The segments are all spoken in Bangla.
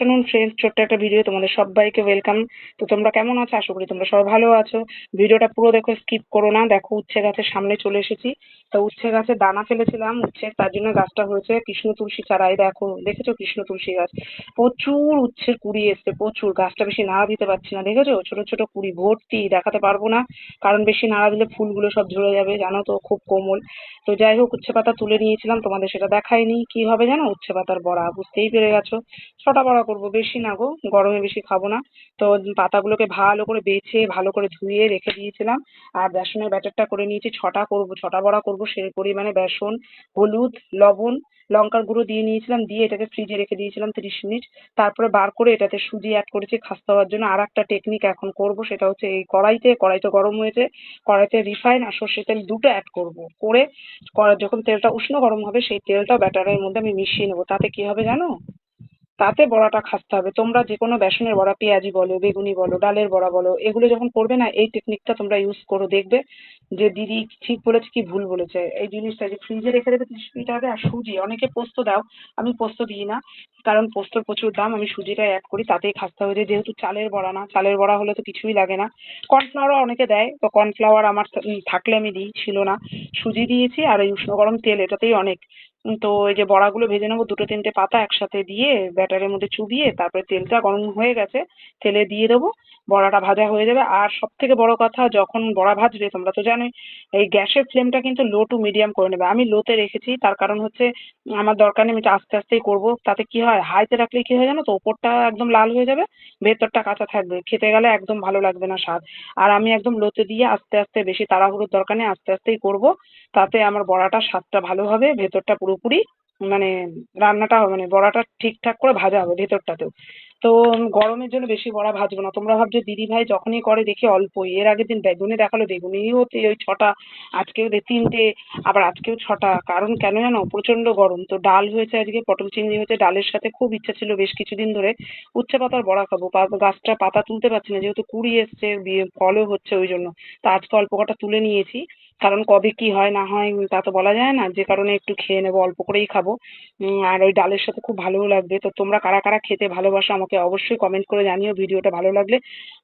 আফটারনুন ফ্রেন্ডস ছোট্ট একটা ভিডিও তোমাদের সবাইকে ওয়েলকাম তো তোমরা কেমন আছো? আশা করি তোমরা সবাই ভালো আছো। ভিডিওটা পুরো দেখো স্কিপ করো না। দেখো, উচ্ছে গাছের সামনে চলে এসেছি। তো উচ্ছে গাছে দানা ফেলেছিলাম। উচ্ছে তার জন্য গাছটা হয়েছে কৃষ্ণ তুলসী চারাই দেখো, দেখেছ কৃষ্ণ তুলসী গাছ? প্রচুর উচ্ছের কুড়ি এসছে, প্রচুর। গাছটা বেশি নাড়া দিতে পারছি না, দেখেছ? ছোট ছোট কুড়ি, ভর্তি, দেখাতে পারব না। কারণ বেশি নাড়া দিলে ফুলগুলো সব ঝরে যাবে, জানো তো, খুব কোমল। তো যাই হোক, উচ্ছে পাতা তুলে নিয়েছিলাম, তোমাদের সেটা দেখায়নি কি হবে জানো? উচ্ছে পাতার বড়া, বুঝতেই পেরে গেছো। ছটা বড়া করব? বেশি না গো, গরমে বেশি খাব না। তো পাতাগুলোকে ভালো করে বেছে, ভালো করে ধুয়ে রেখে দিয়েছিলাম। আর বেসনের ব্যাটারটা করে নিয়েছি, ছটা করব, ছটা বড়া করব সেই পরিমাণে বেসন, হলুদ, লবণ, লঙ্কার গুঁড়ো দিয়ে নিয়েছিলাম, দিয়ে এটাকে ফ্রিজে রেখে দিয়েছিলাম তিরিশ মিনিট। তারপরে বার করে এটাতে সুজি অ্যাড করেছি খাস্তা হওয়ার জন্য। আর একটা টেকনিক এখন করব, সেটা হচ্ছে এই কড়াইতে কড়াইতে গরম হয়েছে, কড়াইতে রিফাইন আর সর্ষের তেল দুটো অ্যাড করব। করে যখন তেলটা উষ্ণ গরম হবে, সেই তেলটা ব্যাটারের মধ্যে আমি মিশিয়ে নেব। তাতে কি হবে জানো? তাতে বড়াটা খাসতে হবে। তোমরা যে কোনো বেসনের বড়া, পেঁয়াজি বলো, বেগুনি বলো, ডালের বড়া বলো, এগুলো যখন করবে না, এই টেকনিকটা তোমরা ইউজ করো, দেখবে যে দিদি ঠিক বলেছে কি ভুল বলেছে। এই জিনিসটা যে ফ্রিজে রেখে দেবে তিরিশ মিনিট আগে, আর সুজি, অনেকে পোস্ত দাও, আমি পোস্ত দিই না, কারণ পোস্তর প্রচুর দাম, আমি সুজিটা অ্যাড করি, তাতেই খাসতে হবে। যেহেতু চালের বড়া না, চালের বড়া হলে তো কিছুই লাগে না। কর্নফ্লাওয়ারও অনেকে দেয়, তো কর্নফ্লাওয়ার আমার থাকলে আমি দিই, ছিল না। সুজি দিয়েছি, আর এই উষ্ণ গরম তেল, এটাতেই অনেক। তো এই যে বড়াগুলো ভেজে নেব, দুটো তিনটে পাতা একসাথে দিয়ে ব্যাটারের মধ্যে চুবিয়ে তারপরে তেলটা গরম হয়ে গেছে, তেলে দিয়ে দেবো। বড়াটা ভাজা হয়ে যাবে। আর সব থেকে বড় কথা, যখন বড়া ভাজবে, তোমরা তো জানোই, এই গ্যাসের ফ্লেমটা কিন্তু লো টু মিডিয়াম করে নেবে। আমি লোতে রেখেছি, তার কারণ হচ্ছে আমার দরকার নেই, আমি আস্তে আস্তেই করব। তাতে কি হয়, হাইতে রাখলে কি হয় জানো তো, ওপরটা একদম লাল হয়ে যাবে, ভেতরটা কাঁচা থাকবে। খেতে গেলে একদম ভালো লাগবে না স্বাদ। আর আমি একদম লোতে দিয়ে আস্তে আস্তে, বেশি তাড়াহুড়োর দরকার নেই, আস্তে আস্তেই করব। তাতে আমার বড়াটা স্বাদটা ভালো হবে, ভেতরটা পুরোপুরি মানে রান্নাটা মানে বড়াটা ঠিকঠাক করে ভাজা হবে ভেতরটাতেও। তো গরমের জন্য বেশি বড়া ভাজবো না। তোমরা ভাবছ দিদি ভাই যখনই করে দেখি অল্পই। এর আগের দিন বেগুনি দেখাল বেগুনিও ওই ছটা, আজকেও তিনটে, আবার আজকেও ছটা। কারণ কেন জানো? প্রচণ্ড গরম। তো ডাল হয়েছে আজকে, পটল চিংড়ি হয়েছে, ডালের সাথে খুব ইচ্ছা ছিল বেশ কিছুদিন ধরে। উচ্ছে পাতার বড়া খাব। গাছটা পাতা তুলতে পারছি না, যেহেতু কুড়ি এসছে ফলও হচ্ছে ওই জন্য। তো আজকে অল্প কটা তুলে নিয়েছি। কারণ কবে কি হয়, না হয় তা তো বলা যায় না। যে কারণে একটু খেয়ে নেব, অল্প করেই খাব। আর ওই ডালের সাথে খুব ভালোও লাগবে। তো তোমরা কারা কারা খেতে ভালোবাসো আমাকে অবশ্যই কমেন্ট করে জানিও ভিডিওটা ভালো লাগলে।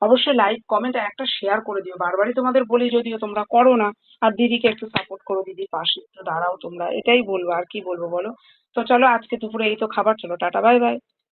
অবশ্যই লাইক কমেন্ট একটা শেয়ার করে দিও। বারবারই তোমাদের বলি যদিও তোমরা করো না, আর দিদিকে একটু সাপোর্ট করো দিদির পাশে। একটু দাঁড়াও তোমরা, এটাই বলব। আর কি বলব বলো? তো চলো আজকে দুপুরে এই তো খাবার, চলো টাটা বাই বাই